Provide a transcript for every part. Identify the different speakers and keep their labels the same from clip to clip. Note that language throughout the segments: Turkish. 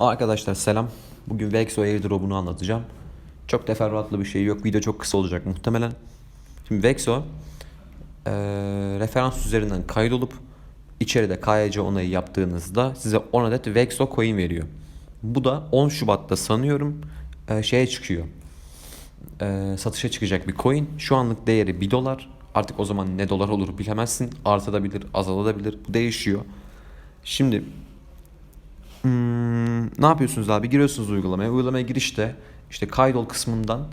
Speaker 1: Arkadaşlar selam. Bugün Vexo airdrop'unu anlatacağım. Çok teferruatlı bir şey yok. Video çok kısa olacak muhtemelen. Şimdi Vexo eee, referans üzerinden kaydolup içeride KYC onayı yaptığınızda size 10 adet Vexo coin veriyor. Bu da 10 Şubat'ta sanıyorum eee, şeye çıkıyor. Eee, satışa çıkacak bir coin. Şu anlık değeri 1 dolar. Artık o zaman ne dolar olur bilemezsin. Artabilir, azalabilir. Bu değişiyor. Şimdi Hmm, ne yapıyorsunuz abi? Giriyorsunuz uygulamaya. Uygulamaya girişte işte kaydol kısmından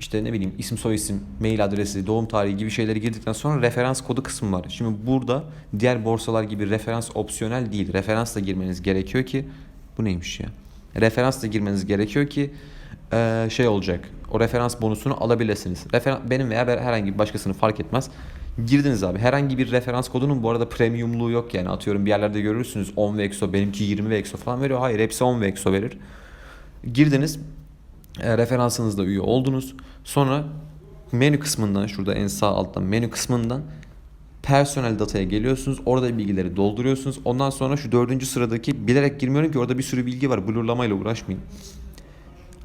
Speaker 1: işte ne bileyim isim soyisim, mail adresi, doğum tarihi gibi şeyleri girdikten sonra referans kodu kısmı var. Şimdi burada diğer borsalar gibi referans opsiyonel değil. Referansla girmeniz gerekiyor ki bu neymiş ya? Referansla girmeniz gerekiyor ki şey olacak. O referans bonusunu alabilirsiniz. Referans, benim veya herhangi bir başkasını fark etmez. Girdiniz abi. Herhangi bir referans kodunun bu arada premiumluğu yok yani. Atıyorum bir yerlerde görürsünüz 10 vexo, benimki 20 vexo falan veriyor. Hayır hepsi 10 vexo verir. Girdiniz. E, referansınızda üye oldunuz. Sonra menü kısmından şurada en sağ altta menü kısmından personel dataya geliyorsunuz. Orada bilgileri dolduruyorsunuz. Ondan sonra şu dördüncü sıradaki bilerek girmiyorum ki orada bir sürü bilgi var. Blurlamayla uğraşmayın.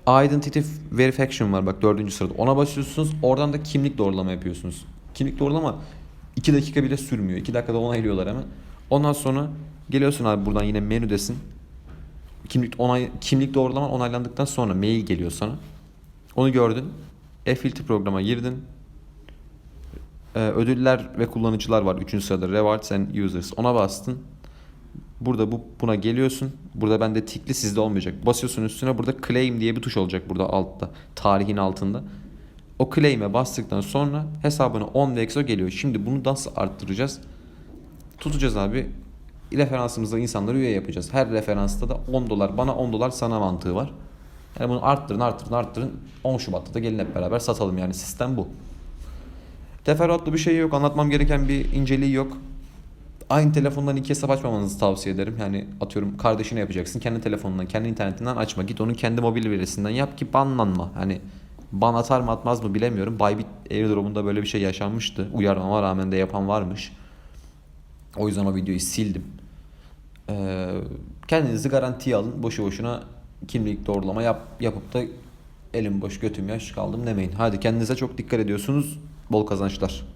Speaker 1: Identity Verification var bak dördüncü sırada. Ona basıyorsunuz. Oradan da kimlik doğrulama yapıyorsunuz. Kimlik doğrulama 2 dakika bile sürmüyor. 2 dakikada onaylıyorlar hemen. Ondan sonra geliyorsun abi buradan yine menüdesin. Kimlik onay kimlik doğrulama onaylandıktan sonra mail geliyor sana. Onu gördün. E-filtre programa girdin. Ee, ödüller ve kullanıcılar var. Üçüncü sırada Rewards and Users. Ona bastın. Burada bu buna geliyorsun. Burada bende tikli sizde olmayacak. Basıyorsun üstüne burada claim diye bir tuş olacak burada altta. Tarihin altında. O claim'e bastıktan sonra hesabına 10 vexo geliyor. Şimdi bunu nasıl arttıracağız? Tutacağız abi. Referansımızda insanları üye yapacağız. Her referansta da 10 dolar bana 10 dolar sana mantığı var. Yani bunu arttırın arttırın arttırın. 10 Şubat'ta da gelin hep beraber satalım yani sistem bu. Teferruatlı bir şey yok. Anlatmam gereken bir inceliği yok. Aynı telefondan iki hesap açmamanızı tavsiye ederim. Yani atıyorum kardeşine yapacaksın. Kendi telefonundan, kendi internetinden açma. Git onun kendi mobil verisinden yap ki banlanma. Hani ban atar mı atmaz mı bilemiyorum. Bybit airdrop'unda böyle bir şey yaşanmıştı. Uyarmama rağmen de yapan varmış. O yüzden o videoyu sildim. Ee, kendinizi garantiye alın. Boşu boşuna kimlik doğrulama yap, yapıp da elim boş götüm yaş kaldım demeyin. Hadi kendinize çok dikkat ediyorsunuz. Bol kazançlar.